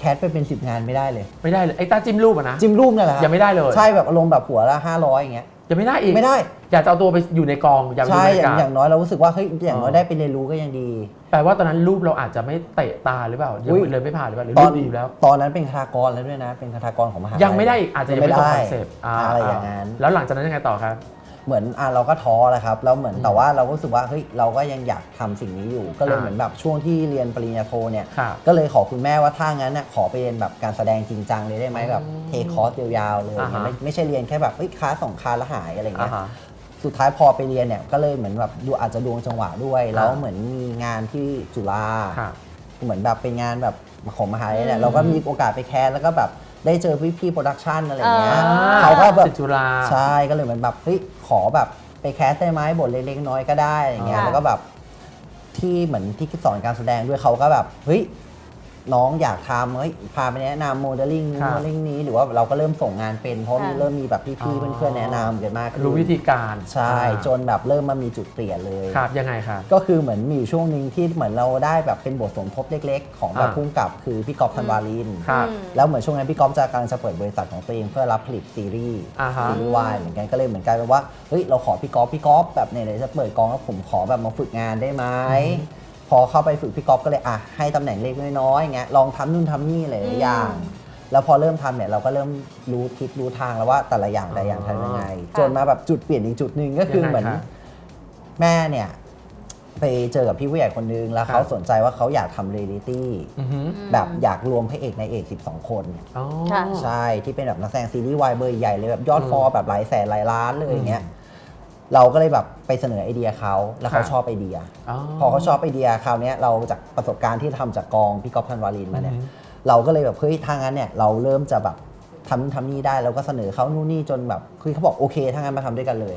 แคสไปเป็น10งานไม่ได้เลย ไม่ได้เลยไอ้ตาจิ้มรูปอะนะจิ้มรูปนั่นแหละครับยังไม่ได้เลยใช่แบบอารมณ์แบบหัวละ500อย่างเงี้ย ยังไม่ได้อีกไม่ได้ อยากจะเอาตัวไปอยู่ในกองอยากไปใช่ดูบรรอย่างยากาศอย่างน้อยเรารู้สึกว่าเฮ้ยอย่างน้อยอ๋อได้ไปเรียนรู้ก็ยังดี แปลว่าตอนนั้นรูปเราอาจจะไม่เตะตาหรือเปล่ายังอุ๊ย เลยไม่ผ่านหรือเปล่าหรือตอรูนปดีอยู่แล้ว ตอนนั้นเป็นคาถากรแล้วด้วยนะ เป็นคาถากรของมหายัยังไม่ได้อีกอาจจะยังไม่ตรงคอนเซ็ปต์าอะไรอย่างนั้น แล้วหลังจากนั้นยังไงต่อครับ เหมือนอะเราก็ท้อแหละครับแล้วเหมือนอืมแต่ว่าเราก็รู้สึกว่าเฮ้ยเราก็ยังอยากทำสิ่งนี้อยู่ ก็เลยอ่าเหมือนแบบช่วงที่เรียนปริญญาโทเนี่ยครับก็เลยขอคุณแม่ว่าถ้างั้นน่ะขอไปเรียนแบบการแสดงจริงจังเลยได้ไหมอ๋อแบบเทคอร์สยาวๆเลยอ่าฮะ ไม่ไม่ใช่เรียนแค่แบบเฮ้ยคลาสสองคลาสแล้วหายอะไรอ่าเงี้ย ฮะ สุดท้ายพอไปเรียนเนี่ยก็เลยเหมือนแบบดูอาจจะดวงจังหวะด้วย แล้วอ่าเหมือนมีงานที่จุฬาครับ เหมือนแบบเป็นงานแบบของมหาลัยเนี่ยอืมเราก็มีโอกาสไปแคสแล้วก็แบบ ได้เจอพี่พี่ๆโปรดักชันอะไรเงี้ยอ่าเขาก็แบบศิษย์จุฬาใช่ก็เลยเหมือนแบบเฮ้ยขอแบบไปแคสได้ไหมบทเล็กๆน้อยๆก็ได้อะไรเงี้ยค่ะแล้วก็แบบที่เหมือนที่สอนการแสดงด้วยเขาก็แบบเฮ้ย น้องอยากทำเฮ้ยพาไปแนะนำโมเดลลิ่งครับโมเดลลิ่งนี้หรือว่าเราก็เริ่มส่งงานเป็น เพราะค่ะมีเริ่มมีแบบพี่ๆเพื่อนๆแนะนำกันมากขึ้นรู้วิธีการใช่อ่าจนแบบเริ่มมามีจุดเปลี่ยนเลย ครับยังไงครับ ก็คือเหมือนมีอยู่ช่วงหนึ่งที่เหมือนเราได้แบบเป็นบทสมทบเล็ก ๆ ของแบบอ่า พุ่งกับคือพี่กอฟธันวาลิน ครับ อืม แล้วเหมือนช่วงนั้นพี่กอฟจะกำลังจะเปิดบริษัทของตัวเองเพื่อรับผลิตซีรีส์อ่าฮะซีรีส์วายเหมือนกันก็เลยเหมือนกันว่าเฮ้ยเราขอพี่กอฟพี่กอฟแบบเนี่ยเดี๋ยวจะเปิดกองแล้วผมขอแบบมาฝึกงานได้ไหม พอเข้าไปฝึกพี่กอฟก็เลยอะให้ตำแหน่งเล็กน้อยๆอย่างเงี้ยลองทำนู่นทำนี่หลายๆอย่าง แล้วพอเริ่มทำเนี่ยเราก็เริ่มรู้ทิศรู้ทางแล้วว่าแต่ละอย่างแต่ละอย่างทำยังไงค่ะจนมาแบบจุดเปลี่ยนอีกจุดหนึ่งก็คือเหมือนยังไงครับแม่เนี่ยไปเจอกับพี่ผู้ใหญ่คนนึงแล้วครับเขาสนใจว่าเขาอยากทำเรียลิตี้อือฮึแบบอยากรวมพระเอกในายเอก 12 คน อ๋อ ค่ะ ใช่ ที่เป็นแบบนักแสดงซีรีส์วายเบอร์ใหญ่เลยแบบยอดอืมฟอลแบบหลายแสนหลายล้านเลยอืมอย่างเงี้ย เราก็เลยแบบไปเสนอไอเดียเขาแล้วเขาครับชอบไอเดียอ๋อพอเขาชอบไอเดียคราวเนี้ยเราจากประสบการณ์ที่ทำจากกองพี่ก๊อฟธันวาลินมาเนี่ยอือฮึเราก็เลยแบบเฮ้ยทางนั้นเนี่ยเราเริ่มจะแบบทำนู่นทำนี่ได้เราก็เสนอเขานู่นนี่จนแบบคือเขาบอกโอเคถ้างั้นมาทำด้วยกันเลย